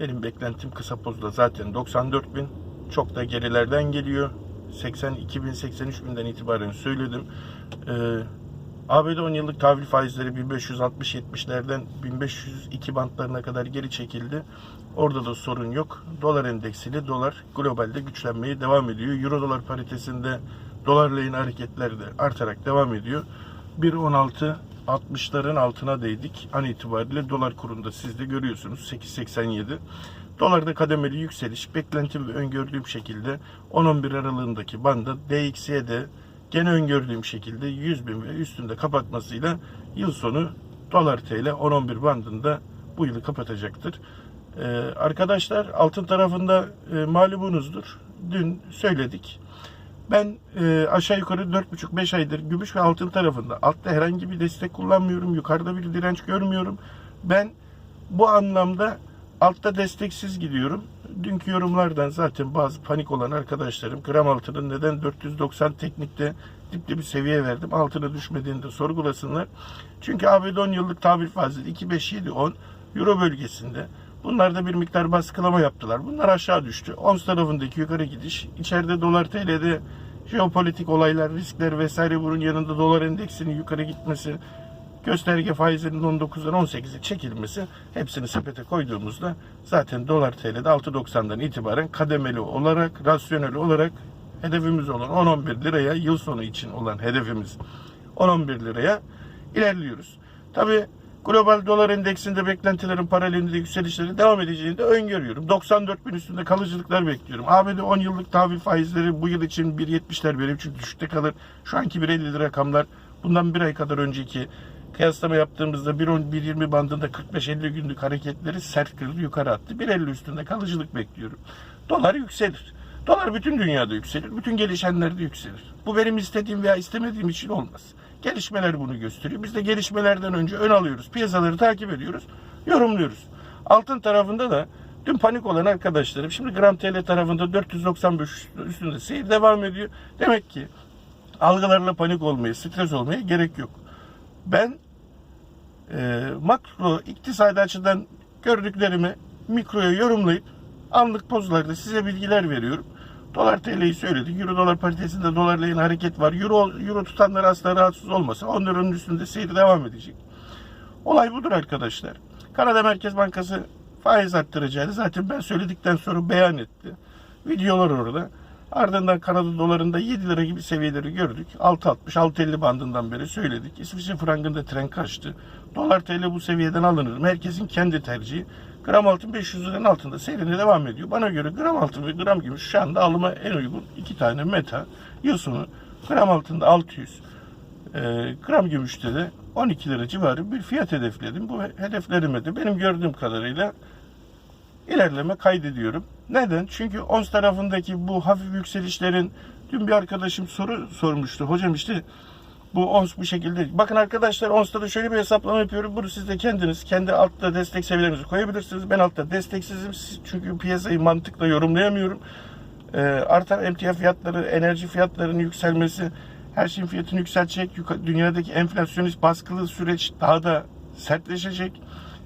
Benim beklentim kısa pozda zaten 94 bin. Çok da gerilerden geliyor. 82 bin, 83 binden itibaren söyledim. Ee, ABD 10 yıllık tahvil faizleri 1560-70'lerden 1502 bantlarına kadar geri çekildi. Orada da sorun yok. Dolar endeksiyle dolar globalde güçlenmeye devam ediyor. Euro dolar paritesinde dolar lehine hareketler de artarak devam ediyor. 1.16 60'ların altına değdik. An itibariyle dolar kurunda siz de görüyorsunuz 8.87. Dolarda kademeli yükseliş beklentim ve öngördüğüm şekilde 10-11 aralığındaki banda DXY'de gene öngördüğüm şekilde 100 bin ve üstünde kapatmasıyla yıl sonu dolar TL 10-11 bandında bu yılı kapatacaktır. Ee, arkadaşlar altın tarafında e, malumunuzdur. Dün söyledik. Ben e, aşağı yukarı 4,5-5 aydır gümüş ve altın tarafında. Altta herhangi bir destek kullanmıyorum. Yukarıda bir direnç görmüyorum. Ben bu anlamda altta desteksiz gidiyorum. Dünkü yorumlardan zaten bazı panik olan arkadaşlarım gram altının neden 490 teknikte dipli bir seviye verdim. Altına düşmediğini de sorgulasınlar. Çünkü ABD 10 yıllık tabir fazla 2-5-7-10 Euro bölgesinde Bunlar da bir miktar baskılama yaptılar. Bunlar aşağı düştü. ONS tarafındaki yukarı gidiş, içeride dolar TL'de jeopolitik olaylar, riskler vesaire bunun yanında dolar endeksinin yukarı gitmesi, gösterge faizlerinin 19'dan 18'e çekilmesi hepsini sepete koyduğumuzda zaten dolar TL'de 6.90'dan itibaren kademeli olarak, rasyonel olarak hedefimiz olan 10-11 liraya yıl sonu için olan hedefimiz 10-11 liraya ilerliyoruz. Tabi global dolar endeksinde beklentilerin paralelinde yükselişleri devam edeceğini de öngörüyorum. 94 bin üstünde kalıcılıklar bekliyorum. ABD 10 yıllık tahvil faizleri bu yıl için 1.70'ler benim için düşükte kalır. Şu anki 1.50 rakamlar bundan bir ay kadar önceki kıyaslama yaptığımızda 1.10-1.20 bandında 45-50 günlük hareketleri sert kırdı yukarı attı. 1.50 üstünde kalıcılık bekliyorum. Dolar yükselir. Dolar bütün dünyada yükselir. Bütün gelişenlerde yükselir. Bu benim istediğim veya istemediğim için olmaz. Gelişmeler bunu gösteriyor. Biz de gelişmelerden önce ön alıyoruz. Piyasaları takip ediyoruz. Yorumluyoruz. Altın tarafında da dün panik olan arkadaşlarım şimdi gram TL tarafında 495 üstünde seyir devam ediyor. Demek ki algılarla panik olmaya, stres olmaya gerek yok. Ben e, makro iktisadi açıdan gördüklerimi mikroya yorumlayıp anlık pozlarda size bilgiler veriyorum. Dolar TL'yi söyledik. Euro dolar paritesinde dolarla yine hareket var. Euro, Euro tutanlar asla rahatsız olmasın. 10 liranın üstünde seyir devam edecek. Olay budur arkadaşlar. Kanada Merkez Bankası faiz arttıracağını zaten ben söyledikten sonra beyan etti. Videolar orada. Ardından Kanada dolarında 7 lira gibi seviyeleri gördük. 6.60, 6.50 bandından beri söyledik. İsviçre frangında tren kaçtı. Dolar TL bu seviyeden alınır. Merkezin kendi tercihi. Gram altın 500 liranın altında seyrine devam ediyor. Bana göre gram altın ve gram gümüş şu anda alıma en uygun iki tane meta. Yıl sonu gram altında 600, e, gram gümüşte de 12 lira civarı bir fiyat hedefledim. Bu hedeflerime de benim gördüğüm kadarıyla ilerleme kaydediyorum. Neden? Çünkü ONS tarafındaki bu hafif yükselişlerin dün bir arkadaşım soru sormuştu. Hocam işte bu ONS bu şekilde. Bakın arkadaşlar ONS'ta da şöyle bir hesaplama yapıyorum. Bunu siz de kendiniz kendi altta destek seviyelerinizi koyabilirsiniz. Ben altta desteksizim. Siz- Çünkü piyasayı mantıkla yorumlayamıyorum. Ee, artan emtia fiyatları, enerji fiyatlarının yükselmesi, her şeyin fiyatını yükseltecek. Dünyadaki enflasyonist baskılı süreç daha da sertleşecek.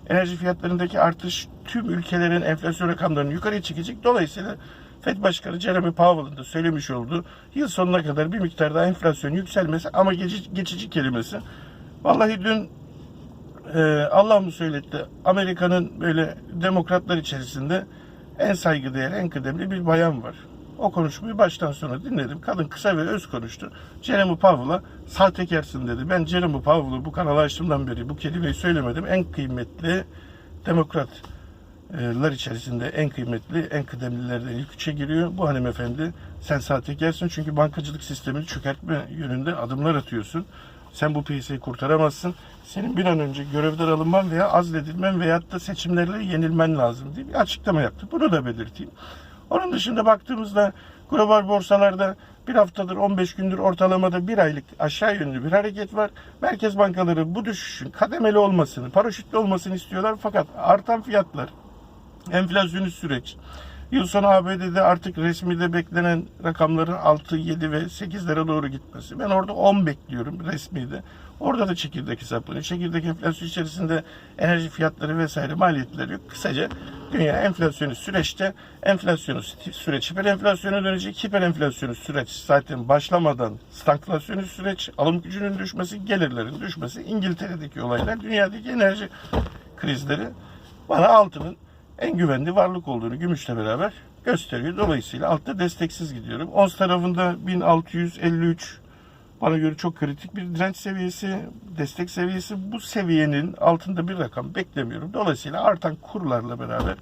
Enerji fiyatlarındaki artış tüm ülkelerin enflasyon rakamlarını yukarıya çekecek. Dolayısıyla FED Başkanı Jeremy Powell'ın da söylemiş olduğu yıl sonuna kadar bir miktar daha enflasyon yükselmesi ama geçici, geçici kelimesi. Vallahi dün e, Allah mı söyletti Amerika'nın böyle demokratlar içerisinde en saygıdeğer, en kıdemli bir bayan var. O konuşmayı baştan sona dinledim. Kadın kısa ve öz konuştu. Jeremy Powell'a sahtekarsın dedi. Ben Jeremy Powell'ı bu kanalı açtığımdan beri bu kelimeyi söylemedim. En kıymetli demokratlar içerisinde en kıymetli, en kıdemlilerden ilk üçe giriyor. Bu hanımefendi sen sahtekarsın çünkü bankacılık sistemini çökertme yönünde adımlar atıyorsun. Sen bu piyasayı kurtaramazsın. Senin bir an önce görevden alınman veya azledilmen veyahut da seçimlerle yenilmen lazım diye bir açıklama yaptı. Bunu da belirteyim. Onun dışında baktığımızda global borsalarda bir haftadır 15 gündür ortalamada bir aylık aşağı yönlü bir hareket var. Merkez bankaları bu düşüşün kademeli olmasını, paraşütlü olmasını istiyorlar. Fakat artan fiyatlar, enflasyonist süreç Yıl sonu ABD'de artık resmide beklenen rakamların 6, 7 ve 8'lere doğru gitmesi. Ben orada 10 bekliyorum resmide. Orada da çekirdek hesaplanıyor. Çekirdek enflasyon içerisinde enerji fiyatları vesaire maliyetleri yok. Kısaca dünya enflasyonu süreçte enflasyonu süreç hiper enflasyona dönecek. Hiper enflasyonu süreç zaten başlamadan stagflasyonu süreç, alım gücünün düşmesi, gelirlerin düşmesi, İngiltere'deki olaylar, dünyadaki enerji krizleri bana altının en güvenli varlık olduğunu gümüşle beraber gösteriyor. Dolayısıyla altta desteksiz gidiyorum. Ons tarafında 1653 bana göre çok kritik bir direnç seviyesi, destek seviyesi. Bu seviyenin altında bir rakam beklemiyorum. Dolayısıyla artan kurlarla beraber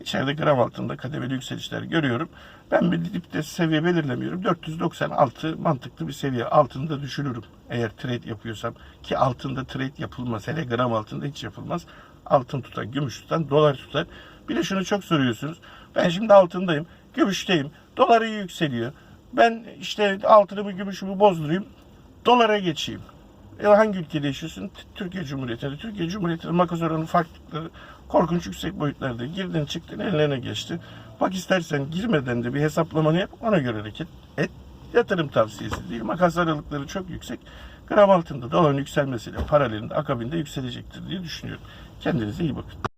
içeride gram altında kademeli yükselişler görüyorum. Ben bir dipte seviye belirlemiyorum. 496 mantıklı bir seviye altında düşünürüm. Eğer trade yapıyorsam ki altında trade yapılmaz. Hele gram altında hiç yapılmaz. Altın tutan, gümüş tutan, dolar tutar. Bir de şunu çok soruyorsunuz. Ben şimdi altındayım, gümüşteyim. Dolar iyi yükseliyor. Ben işte altınımı, gümüşümü bozdurayım. Dolara geçeyim. E hangi ülkede yaşıyorsun? Türkiye Cumhuriyeti'nde. Türkiye Cumhuriyeti'nin makas oranı farklılıkları korkunç yüksek boyutlarda. Girdin çıktın ellerine geçti. Bak istersen girmeden de bir hesaplamanı yap ona göre hareket et. Yatırım tavsiyesi değil. Makas aralıkları çok yüksek. Gram altında doların yükselmesiyle paralelinde akabinde yükselecektir diye düşünüyorum. Kendinize iyi bakın.